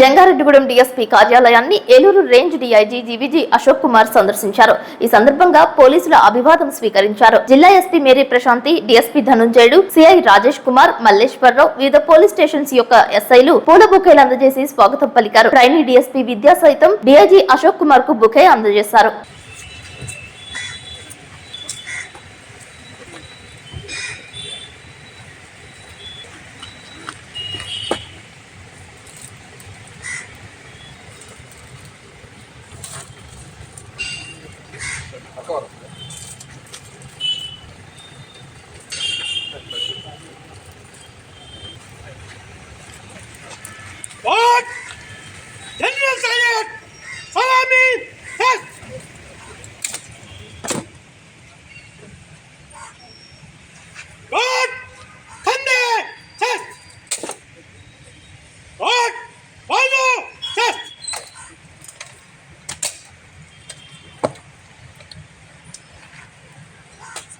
Jangareddygudem DSP కార్యాలయాన్ని Eluru range DIG GVG Ashok Kumar సందర్శించారు. ఈ సందర్భంగా పోలీసుల అభివాదం స్వీకరించారు. జిల్లా SP Mary Prashanti DSP Dhanunjayudu CI Rajesh Kumar Malleswararao వివిధ పోలీస్ స్టేషన్స్ యొక్క ఎస్ఐలు పూల బుకేలు అందజేసి స్వాగతం పలికారు. ట్రైనీ డీఎస్పీ విద్యా సైతం డీఐజీ అశోక్ కుమార్కు బుకే అందజేశారు.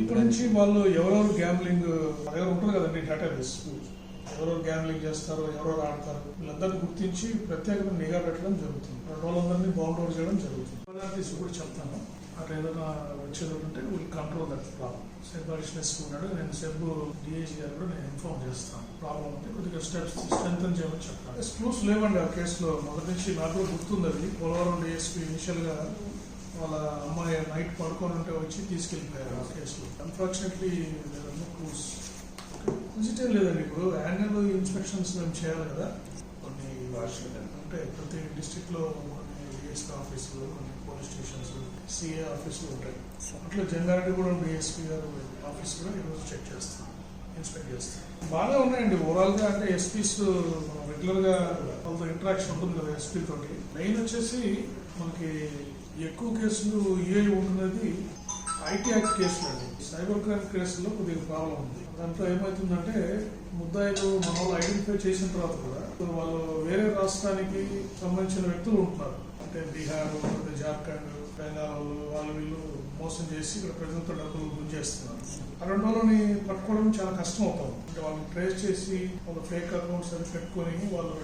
ఇప్పటి నుంచి వాళ్ళు ఎవరెవరు గ్యాంబ్లింగ్ దగ్గర ఉంటుంది కదండి డేటాబేస్ ఎవరెవరు గ్యాంబ్లింగ్ చేస్తారో ఎవరెవరు ఆడతారు వీళ్ళందరినీ గుర్తించి ప్రత్యేకమైన నిఘా పెట్టడం జరుగుతుంది. రెండు వాళ్ళందరినీ బౌండ్ అవుట్ చేయడం జరుగుతుంది. తీసి కూడా చెప్తాను. అట్లా ఏదైనా వచ్చేది ఉంటే వీళ్ళు control that problem SEB additionals ఉన్నాడు. నేను సెబ్ డిఐజీ గారు కూడా నేను ఇన్ఫార్మ్ చేస్తాను. ప్రాబ్లం ఉంటే కొద్దిగా స్టెప్స్ స్ట్రెంగ్ చేయమని చెప్తాను క్లూస్ లేవండి ఆ కేసులో మొదటి నుంచి నాకు కూడా గుర్తుంది అది. పోలవరం డిఎస్పీ ఇనిషియల్గా వాళ్ళ అమ్మ నైట్ పడుకొని ఉంటే వచ్చి తీసుకెళ్ళిపోయారు ఆ కేసులో. అన్ఫార్చునేట్లీ క్లూస్ విజిటే లేదండి ఇప్పుడు. యాన్యువల్ ఇన్స్పెక్షన్స్ మేము చేయాలి కదా. కొన్ని వార్షిక అంటే ప్రతి డిస్టిక్లో కొన్ని డిఎస్పీ ఆఫీసులు కొన్ని పోలీస్ స్టేషన్స్ సిఏ ఆఫీసులు ఉంటాయి. అట్లా జంగారెడ్డి కూడా డిఎస్పీ గారు ఆఫీస్ కూడా ఈరోజు చెక్ చేస్తాం ఇన్స్పెక్ట్ చేస్తాం బాగా ఉన్నాయండి. ఓవరాల్గా అంటే ఎస్పీస్ రెగ్యులర్గా వాళ్ళతో ఇంటరాక్షన్ ఉంటుంది కదా ఎస్పీ తోటి. మెయిన్ వచ్చేసి మనకి ఎక్కువ కేసులు ఏ ఉన్నది? ఐటీ యాక్ట్ కేసులు అండి సైబర్ క్రైమ్ కేసులో కొద్దిగా ప్రాబ్లం ఉంది. దాంట్లో ఏమవుతుందంటే ముద్దాయిలు మన వాళ్ళు ఐడెంటిఫై చేసిన తర్వాత కూడా వాళ్ళు వేరే రాష్ట్రానికి సంబంధించిన వ్యక్తులు ఉంటున్నారు అంటే బీహార్ జార్ఖండ్ బెంగాల్ వాళ్ళు వీళ్ళు మోసం చేసి ఇక్కడ ప్రజలతో డబ్బులు గుంజేస్తున్నారు. ఆ రెండు వాళ్ళని పట్టుకోవడం చాలా కష్టం అవుతుంది అంటే వాళ్ళని ట్రేస్ చేసి వాళ్ళ ఫేక్ అకౌంట్స్ అని పెట్టుకొని వాళ్ళు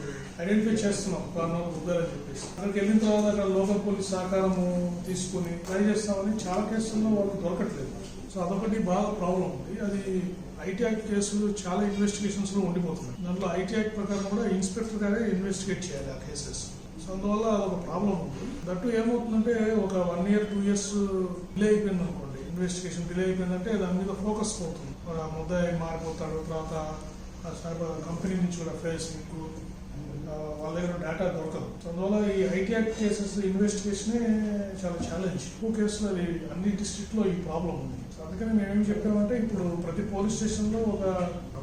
ఐడెంటిఫై చేస్తున్నాం కారణం ఉద్దారని చెప్పేసి. అక్కడికి వెళ్ళిన తర్వాత అక్కడ లోకల్ పోలీస్ సహకారము తీసుకొని ట్రై చేస్తామని చాలా కేసుల్లో వాళ్ళు దొరకట్లేదు. సో అదొకటి బాగా ప్రాబ్లం ఉంది. అది ఐటీ యాక్ట్ కేసులు చాలా ఇన్వెస్టిగేషన్స్లో ఉండిపోతున్నాయి. దాంట్లో ఐటీ యాక్ట్ ప్రకారం కూడా ఇన్స్పెక్టర్ గారే ఇన్వెస్టిగేట్ చేయాలి ఆ కేసెస్. సో అందువల్ల అదొక ప్రాబ్లం ఉంది దట్టు ఏమవుతుందంటే ఒక one year two years delay అయిపోయింది అనుకోండి. ఇన్వెస్టిగేషన్ డిలే అయిపోయిందంటే దాని మీద ఫోకస్ పోతుంది. మరి ఆ ముద్దాయి మారిపోతాడు తర్వాత కంపెనీ నుంచి కూడా ఫేస్బుక్ మీకు వాళ్ళ దగ్గర డేటా దొరకదు. సో అందువల్ల ఈ ఐటీ యాక్ట్ కేసెస్ ఇన్వెస్టిగేషనే చాలా ఛాలెంజ్ ఎక్కువ కేసులు అది అన్ని డిస్ట్రిక్ట్లో ఈ ప్రాబ్లం ఉంది. సో అందుకని మేము ఏం చెప్పామంటే ఇప్పుడు ప్రతి పోలీస్ స్టేషన్లో ఒక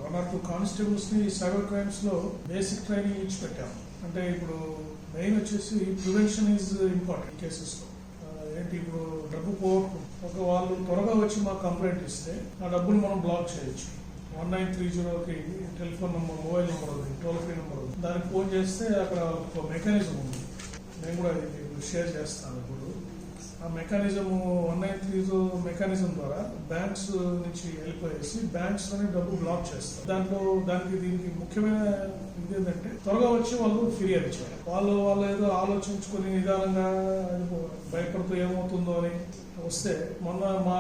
వన్ ఆర్ టూ కానిస్టేబుల్స్ని సైబర్ క్రైమ్స్లో బేసిక్ ట్రైనింగ్ ఇచ్చి పెట్టాము. అంటే ఇప్పుడు మెయిన్ వచ్చేసి ప్రివెన్షన్ ఈజ్ ఇంపార్టెంట్ కేసెస్లో ఏంటి ఇప్పుడు డబ్బు పోగొట్టుకుంటాం ఒక వాళ్ళు త్వరగా వచ్చి మాకు కంప్లైంట్ ఇస్తే ఆ డబ్బుని మనం బ్లాక్ చేయొచ్చు. వన్ నైన్ త్రీ జీరోకి టెలిఫోన్ నెంబర్ మొబైల్ నెంబర్ ఉంది టోల్ ఫ్రీ నెంబర్ ఉంది. దానికి ఫోన్ చేస్తే అక్కడ ఒక మెకానిజం ఉంది. నేను కూడా అది షేర్ చేస్తాను ఇప్పుడు. ఆ mechanism one nine three mechanism ద్వారా బ్యాంక్స్ uh, నుంచి వెళ్ళిపోయేసి బ్యాంక్స్లోనే డబ్బు బ్లాక్ చేస్తారు. దాంట్లో దానికి దీనికి ముఖ్యమైన ఇది ఏంటంటే త్వరగా వచ్చి వాళ్ళు ఫిర్యాదు చేయాలి వాళ్ళు వాళ్ళు ఏదో ఆలోచించుకుని నిదానంగా భయపడుతూ ఏమవుతుందో అని వస్తే మొన్న మా